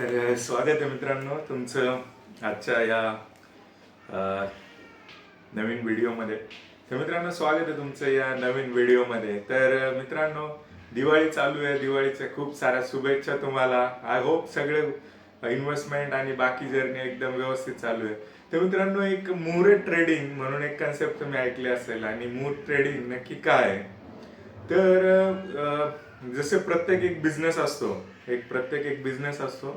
तर स्वागत आहे मित्रांनो तुमचं आजच्या या नवीन व्हिडिओमध्ये. तर मित्रांनो स्वागत आहे तुमचं या नवीन व्हिडिओमध्ये. तर मित्रांनो दिवाळी चालू आहे. दिवाळीच्या खूप साऱ्या शुभेच्छा तुम्हाला. आय होप सगळे इन्व्हेस्टमेंट आणि बाकी जर्नी एकदम व्यवस्थित चालू आहे. तर मित्रांनो एक मुहूर्त ट्रेडिंग म्हणून एक कन्सेप्ट तुम्ही ऐकले असेल आणि मूर ट्रेडिंग नक्की काय आहे? तर जसे प्रत्येक एक बिझनेस असतो एक प्रत्येक एक बिझनेस असतो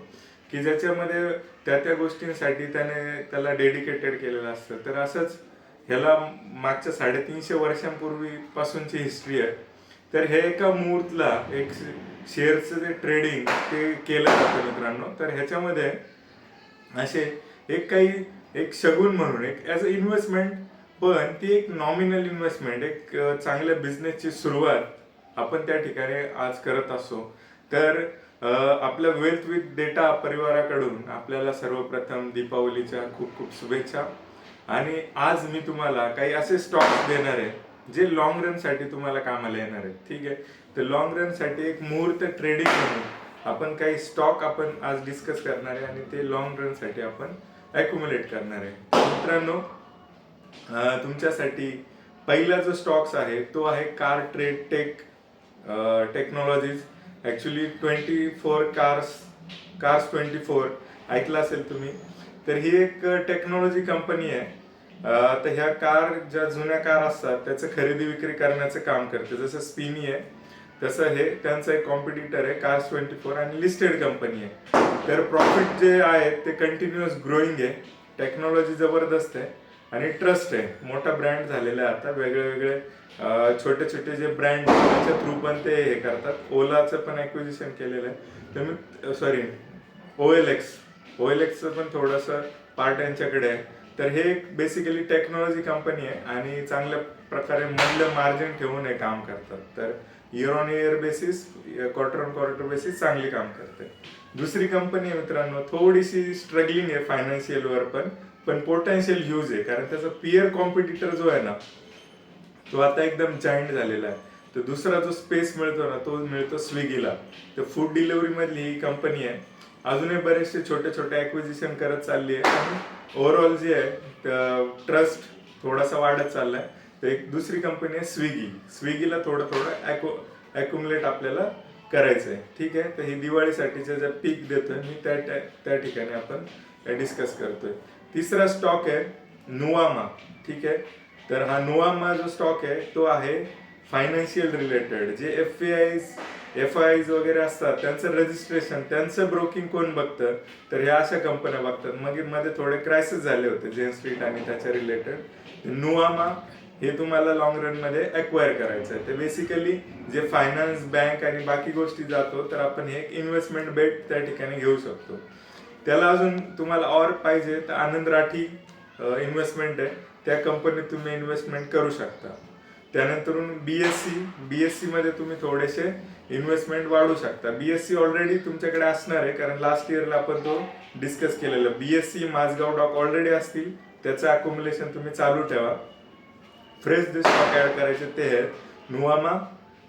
की ज्याच्यामध्ये त्या त्या गोष्टींसाठी त्याने त्याला डेडिकेटेड केलेलं असतं. तर असंच ह्याला मागच्या साडेतीनशे वर्षांपूर्वीपासूनची हिस्ट्री आहे. तर हे एका मुहूर्तला एक शेअरचं जे ट्रेडिंग ते केलं जातं मित्रांनो. तर ह्याच्यामध्ये असे एक काही एक शगुन म्हणून एक ॲज अ इन्व्हेस्टमेंट पण ती एक नॉमिनल इन्व्हेस्टमेंट एक चांगल्या बिझनेसची सुरुवात आपण त्या ठिकाणी आज करत असतो. तर आपला आपल्या वेल्थ विथ डेटा परिवाराकडून आपल्याला सर्वप्रथम दीपावलीच्या खूप खूप शुभेच्छा. आणि आज मी तुम्हाला काही असे स्टॉक्स देणार आहे जे लॉंग रनसाठी तुम्हाला कामाला येणार आहेत. ठीक आहे? तर लॉंग रनसाठी एक मुहूर्त ट्रेडिंग म्हणून आपण काही स्टॉक आपण आज डिस्कस करणार आहे आणि ते लॉंग रनसाठी आपण अॅक्युमुलेट करणार आहे. मित्रांनो तुमच्यासाठी पहिला जो स्टॉक्स आहे तो आहे car trade tech technologies actually twenty four cars cars twenty four ऐकलं असेल तुम्ही. तर ही एक टेक्नॉलॉजी कंपनी आहे. तर ह्या कार ज्या जुन्या कार असतात त्याचं खरेदी विक्री करण्याचं काम करते. जसं स्पिनी आहे तसं हे त्यांचं एक कॉम्पिटिटर आहे कार्स ट्वेंटी फोर आणि लिस्टेड कंपनी आहे. तर प्रॉफिट जे आहे ते कंटिन्युअस ग्रोईंग आहे. टेक्नॉलॉजी जबरदस्त आहे. आणि ट्रस्ट आहे. मोठा ब्रँड झालेला आहे आता. वेगळे वेगळे छोटे छोटे जे ब्रँड त्याच्या थ्रू पण ते हे करतात. ओलाचं पण ॲक्विजिशन केलेलं आहे. तर मी sorry O L X O L एक्सचं पण थोडंसं पार्ट यांच्याकडे आहे. तर हे एक बेसिकली टेक्नॉलॉजी कंपनी आहे आणि चांगल्या प्रकारे मूल्य मार्जिन ठेवून हे काम करतात. तर year on year basis quarter on quarter basis चांगली काम करते. दुसरी कंपनी आहे मित्रांनो थोडीशी स्ट्रगलिंग आहे फायनान्शियल वर पण. पण पोटेन्शियल ह्यूज आहे. कारण त्याचा पियर कॉम्पिटिटर जो आहे ना तो आता एकदम जाईंट झालेला आहे. तर दुसरा जो स्पेस मिळतो ना तो मिळतो स्विगीला. तर फूड डिलिव्हरी मधली ही कंपनी आहे. अजूनही बरेचसे छोटे छोटे ऍक्विजिशन करत चालली आहे. आणि ओव्हरऑल जे आहे ट्रस्ट थोडासा वाढत चाललाय. तर एक दुसरी कंपनी आहे स्विगी. स्विगीला थोडं थोडं ॲक्युमुलेट आपल्याला करायचं आहे ठीक आहे? तर ही दिवाळीसाठीचं जे पीक देतोय मी त्या- त्या ठिकाणी आपण डिस्कस करतोय. तिसरा स्टॉक आहे नुआमा ठीक आहे? तर हा नुआमा जो स्टॉक आहे तो आहे फायनान्शियल रिलेटेड जे एफ आयज एफ आय वगैरे असतात त्यांचं रजिस्ट्रेशन त्यांचं ब्रोकिंग कोण बघतं? तर ह्या अशा कंपन्या बघतात. मग मध्ये थोडे क्रायसिस झाले होते जेन स्ट्रीट आणि त्याच्या रिलेटेड नुआमा हे तुम्हाला लॉंग रनमध्ये अक्वायर करायचं आहे. तर बेसिकली जे फायनान्स बँक आणि बाकी गोष्टी जातो तर आपण हे एक इन्व्हेस्टमेंट बेट त्या ठिकाणी घेऊ शकतो. त्याला अजून तुम्हाला और पाहिजे तर आनंद राठी इन्व्हेस्टमेंट आहे. त्या कंपनीत तुम्ही इन्व्हेस्टमेंट करू शकता. त्यानंतरून बी एसमध्ये तुम्ही थोडेसे इन्व्हेस्टमेंट वाढू शकता. बी एस सी ऑलरेडी तुमच्याकडे असणार आहे कारण लास्ट इयरला आपण तो डिस्कस केलेला. B S C Mazagon dock already असतील. त्याचं अकोमुलेशन तुम्ही चालू ठेवा. फ्रेश जे स्टॉक ॲड करायचे ते आहेत. Nuvama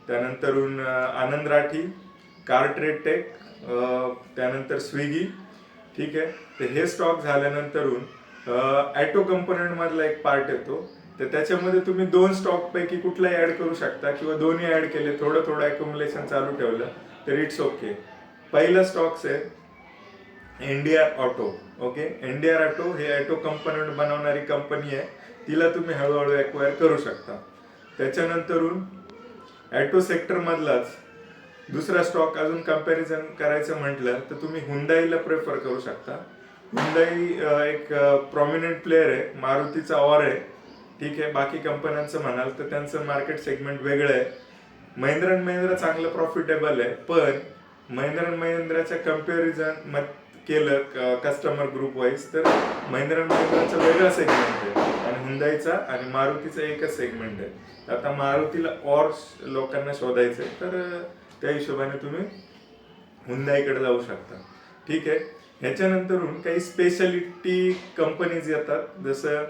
त्यानंतरून Anand Rathi car trade tech त्यानंतर स्विगी ठीक आहे? तर हे स्टॉक झाल्यानंतरून ॲटो कंपोनंट मधला एक पार्ट येतो. तर त्याच्यामध्ये तुम्ही दोन स्टॉक पैकी कुठलाही ऍड करू शकता किंवा दोन्ही ऍड केले थोडं थोडं अकोमुलेशन चालू ठेवलं तर इट्स ओके पहिला स्टॉक्स आहे NDR auto okay NDR auto हे ॲटो कंपोनंट बनवणारी कंपनी आहे. तिला तुम्ही हळूहळू एक्वायर करू शकता. त्याच्यानंतरून ॲटो सेक्टर मधलाच दुसरा स्टॉक अजून कंपॅरिझन करायचं म्हटलं तर तुम्ही हुंडाईला प्रेफर करू शकता. हुंडाई एक प्रॉमिनंट प्लेअर आहे मारुतीचा ऑर आहे. ठीक आहे बाकी कंपन्यांचं म्हणाल तर त्यांचं मार्केट सेगमेंट वेगळं आहे. महिंद्रा अँड महिंद्रा चांगलं प्रॉफिटेबल आहे पण महिंद्रा अँड महिंद्राच्या कंपॅरिझन मत केलं कस्टमर ग्रुप वाईज तर महिंद्रा अँड महिंद्राचा वेगळा सेगमेंट आहे. आणि हुंदाईचा आणि मारुतीचा एकच सेगमेंट आहे. आता मारुतीला ऑर लोकांना शोधायचं आहे तर त्या हिशोबाने तुम्ही हुंदाईकडे जाऊ शकता. ठीक आहे? ह्याच्यानंतरून काही स्पेशालिटी कंपनीज येतात. जसं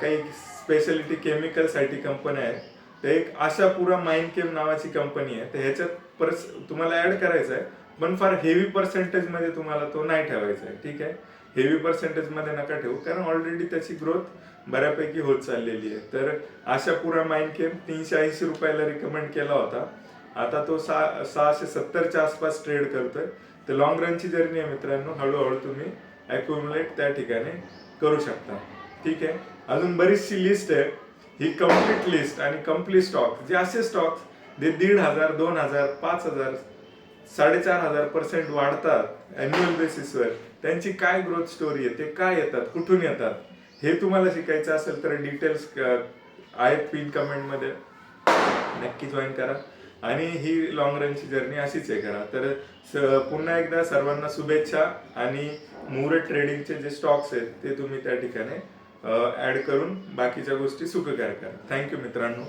काही स्पेशालिटी केमिकलसाठी कंपन्या आहेत. तर एक आशापुरा माइंड नावाची कंपनी आहे. तर ह्याच्यात परस तुम्हाला ऍड करायचं आहे पण फार हेवी पर्सेंटेजमध्ये तुम्हाला तो नाही ठेवायचा आहे. ठीक आहे? हेवी पर्सेंटेजमध्ये नका ठेवू. कारण ऑलरेडी त्याची ग्रोथ बऱ्यापैकी होत चाललेली आहे. तर आशापुरा पुरा तीनशे ऐंशी रुपयाला रिकमेंड केला होता. आता तो सहा सहाशे सत्तरच्या आसपास ट्रेड करतोय. तर लॉंग रनची जर्नी आहे मित्रांनो. हळूहळू तुम्ही अक्युमुलेट त्या ठिकाणी करू शकता. ठीक आहे? अजून बरीचशी लिस्ट आहे. ही कंप्लीट लिस्ट आणि कंप्लीट स्टॉक जे असे स्टॉक जे दीड हजार दोन हजार पाच हजार साडेचार हजार पर्सेंट वाढतात अॅन्युअल बेसिसवर त्यांची काय ग्रोथ स्टोरी आहे ते काय येतात कुठून येतात हे तुम्हाला शिकायचं असेल तर डिटेल्स आहेत पिन कमेंटमध्ये नक्की जॉईन करा. आणि ही लॉंग रनची जर्नी अशीच आहे करा तर पुन्हा एकदा सर्वांना शुभेच्छा आणि मुहूर्त ट्रेडिंगचे जे स्टॉक्स आहेत ते तुम्ही त्या ठिकाणी ऍड करून बाकीच्या गोष्टी सुखकार करा. थँक्यू मित्रांनो.